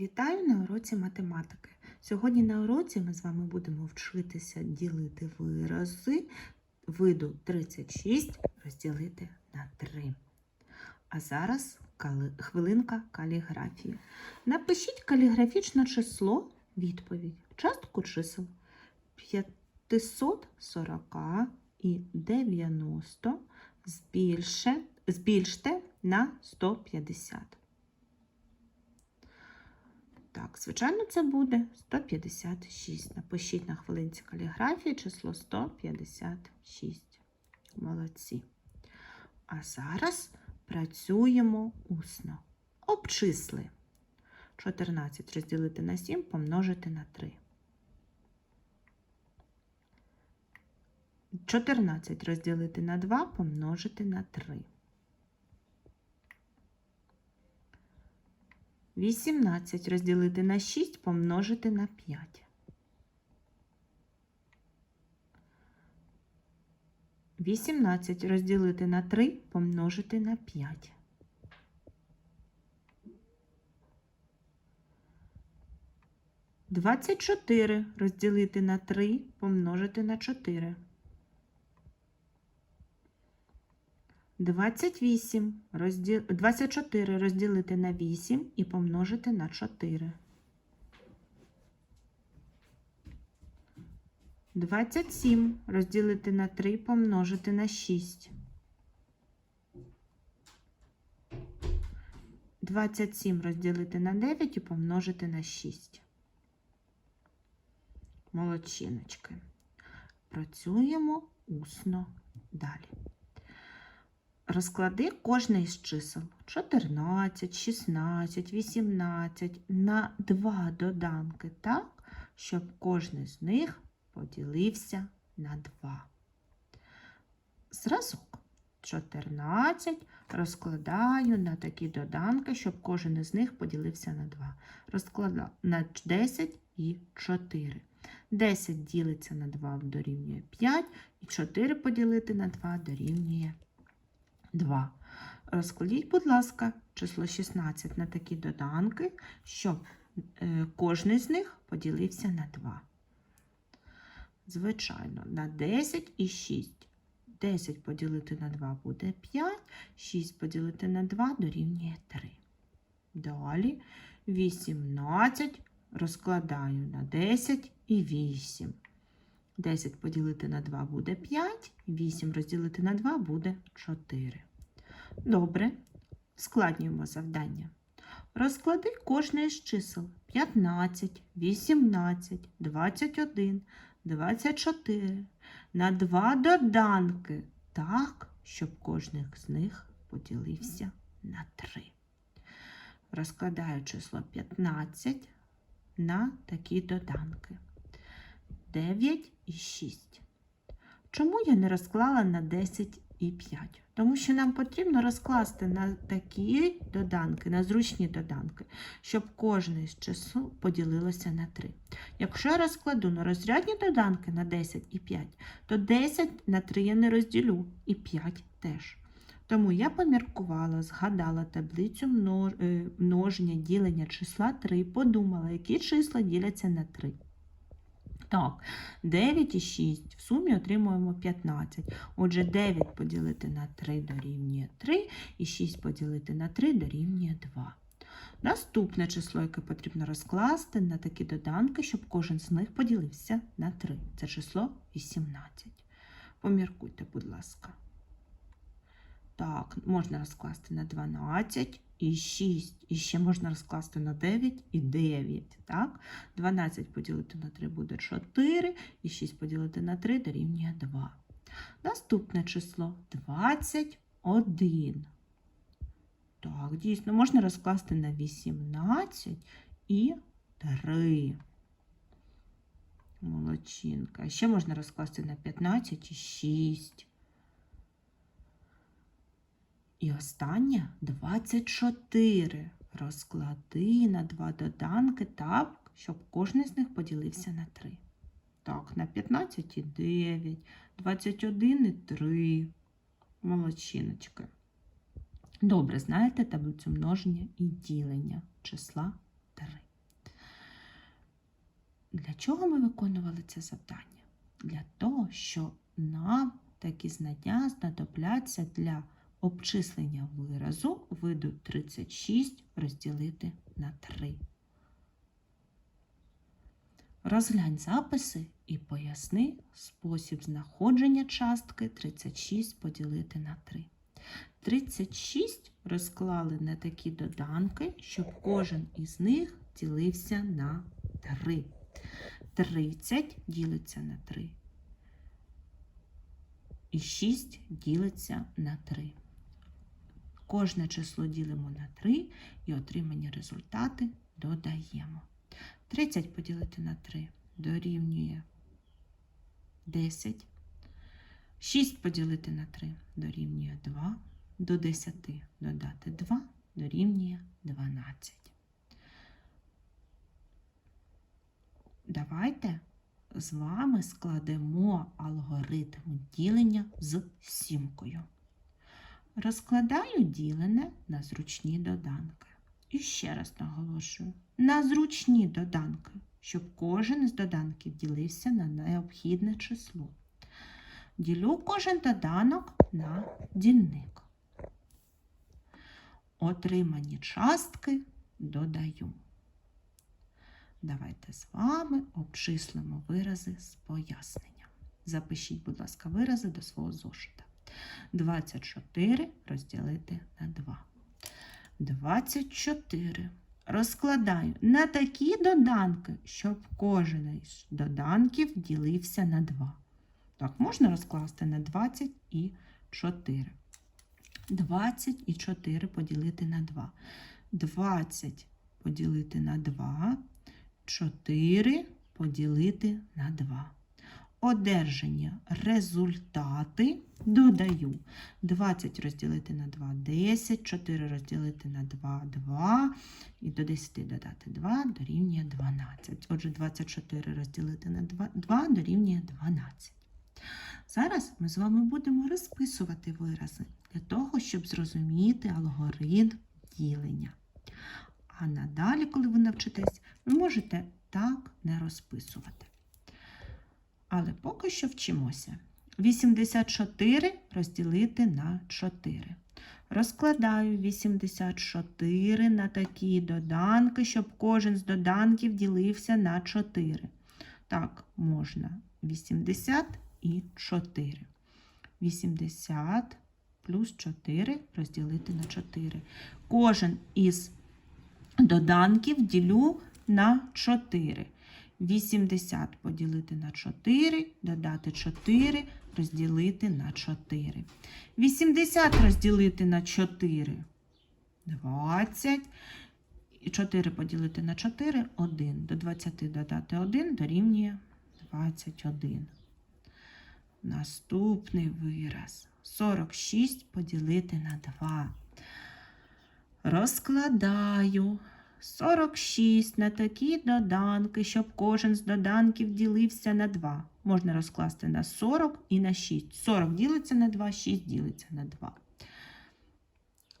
Вітаю на уроці математики. Сьогодні на уроці ми з вами будемо вчитися ділити вирази виду 36 розділити на 3. А зараз хвилинка каліграфії. Напишіть каліграфічне число відповідь. Частку чисел 540 і 90 збільше, збільште на 150. Так, звичайно, це буде 156. Напишіть на хвилинці каліграфії число 156. Молодці. А зараз працюємо усно. Обчисли. 14 розділити на 7 помножити на 3. 14 розділити на 2 помножити на 3. 18 розділити на 6 помножити на 5. 18 розділити на 3 помножити на 5. Двадцять чотири розділити на 3 помножити на 4. 28 розділ... 24 розділити на 8 і помножити на 4. 27 розділити на 3 помножити на 6. 27 розділити на 9 і помножити на 6. Молодчиночки. Працюємо усно далі. Розклади кожне із чисел 14, 16, 18 на два доданки так, щоб кожен з них поділився на 2. Зразок 14 розкладаю на такі доданки, щоб кожен із них поділився на 2. Розкладаю на 10 і 4. 10 ділиться на 2 дорівнює 5, і 4 поділити на 2 дорівнює 2. Розкладіть, будь ласка, число 16 на такі доданки, щоб е, кожен з них поділився на 2. Звичайно, на 10 і 6. 10 поділити на 2 буде 5, 6 поділити на 2 дорівнює 3. Далі 18 розкладаю на 10 і 8. 10 поділити на 2 буде 5, 8 розділити на 2 буде 4. Добре, складнюємо завдання. Розклади кожне із чисел 15, 18, 21, 24 на два доданки так, щоб кожен з них поділився на 3. Розкладаю число 15 на такі доданки. 9 і 6. Чому я не розклала на 10 і 5? Тому що нам потрібно розкласти на такі доданки, на зручні доданки, щоб кожне з чисел поділилося на 3. Якщо я розкладу на розрядні доданки на 10 і 5, то 10 на 3 я не розділю і 5 теж. Тому я поміркувала, згадала таблицю е, множення, ділення числа 3, подумала, які числа діляться на 3. Так, 9 і 6. В сумі отримуємо 15. Отже, 9 поділити на 3 дорівнює 3, і 6 поділити на 3 дорівнює 2. Наступне число, яке потрібно розкласти на такі доданки, щоб кожен з них поділився на 3. Це число 18. Поміркуйте, будь ласка. Так, можна розкласти на 12 і 6. І ще можна розкласти на 9 і 9. Так? 12 поділити на 3 буде 4, і 6 поділити на 3 дорівнює 2. Наступне число 21. Так, дійсно, можна розкласти на 18 і 3. Молодчинка. Ще можна розкласти на 15 і 6. І останнє 24. Розклади на два доданки так, щоб кожен з них поділився на 3. Так, на 15 і 9, 21 і 3. Молодчиночки. Добре, знаєте таблицю множення і ділення числа 3. Для чого ми виконували це завдання? Для того, що нам такі знання знадобляться для обчислення виразу виду 36 розділити на 3. Розглянь записи і поясни спосіб знаходження частки 36 поділити на 3. 36 розклали на такі доданки, щоб кожен із них ділився на 3. 30 ділиться на 3. І 6 ділиться на 3. Кожне число ділимо на 3 і отримані результати додаємо. 30 поділити на 3 дорівнює 10. 6 поділити на 3 дорівнює 2. До 10 додати 2 дорівнює 12. Давайте з вами складемо алгоритм ділення з сімкою. Розкладаю ділене на зручні доданки. І ще раз наголошую: на зручні доданки, щоб кожен з доданків ділився на необхідне число. Ділю кожен доданок на дільник. Отримані частки додаю. Давайте з вами обчислимо вирази з поясненням. Запишіть, будь ласка, вирази до свого зошита. 24 розділити на 2. 24 розкладаю на такі доданки, щоб кожен із доданків ділився на 2. Так, можна розкласти на 20 і 4. 20 і 4 поділити на 2. 20 поділити на 2, 4 поділити на 2. Одержання результати додаю. 20 розділити на 2 10, 4 розділити на 2 2 і до 10 додати 2 дорівнює 12. Отже, 24 розділити на 2, 2 дорівнює 12. Зараз ми з вами будемо розписувати вирази для того, щоб зрозуміти алгоритм ділення. А надалі, коли ви навчитесь, ви можете так не розписувати. Але поки що вчимося. 84 розділити на 4. Розкладаю 84 на такі доданки, щоб кожен з доданків ділився на 4. Так, можна 80 і 4. 80 плюс 4 розділити на 4. Кожен із доданків ділю на 4. 80 поділити на 4, додати 4, розділити на 4. 80 розділити на 4 20. І 4 поділити на 4 1. До 20 додати 1 дорівнює 21. Наступний вираз. 46 поділити на 2. Розкладаю 46 на такі доданки, щоб кожен з доданків ділився на 2. Можна розкласти на 40 і на 6. 40 ділиться на 2, 6 ділиться на 2.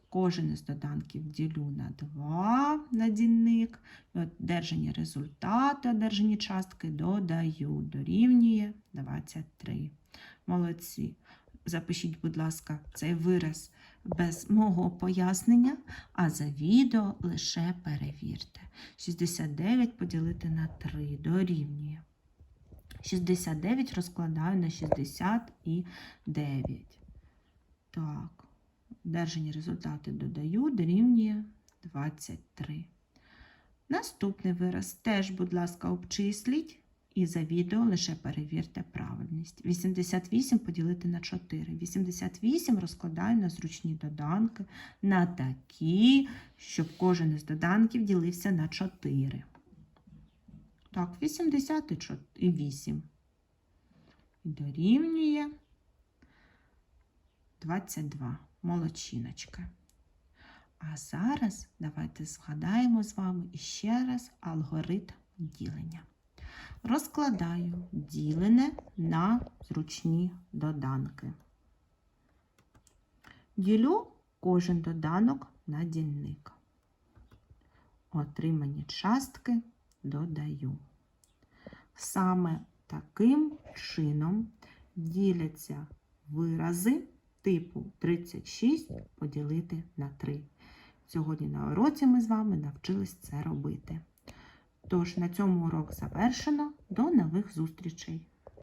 Кожен із доданків ділю на 2 на дільник. Одержані результати, одержані частки додаю. Дорівнює 23. Молодці. Запишіть, будь ласка, цей вираз без мого пояснення, а за відео лише перевірте. 69 поділити на 3 дорівнює. 69 розкладаю на 69. Так, одержані результати додаю, дорівнює 23. Наступний вираз теж, будь ласка, обчисліть. І за відео лише перевірте правильність. 88 поділити на 4. 88 розкладаю на зручні доданки, на такі, щоб кожен із доданків ділився на 4. Так, 88. І дорівнює 22. Молодчиночка. А зараз давайте згадаємо з вами іще раз алгоритм ділення. Розкладаю ділене на зручні доданки. Ділю кожен доданок на дільник. Отримані частки додаю. Саме таким чином діляться вирази типу 36 поділити на 3. Сьогодні на уроці ми з вами навчились це робити. Тож на цьому урок завершено. До нових зустрічей!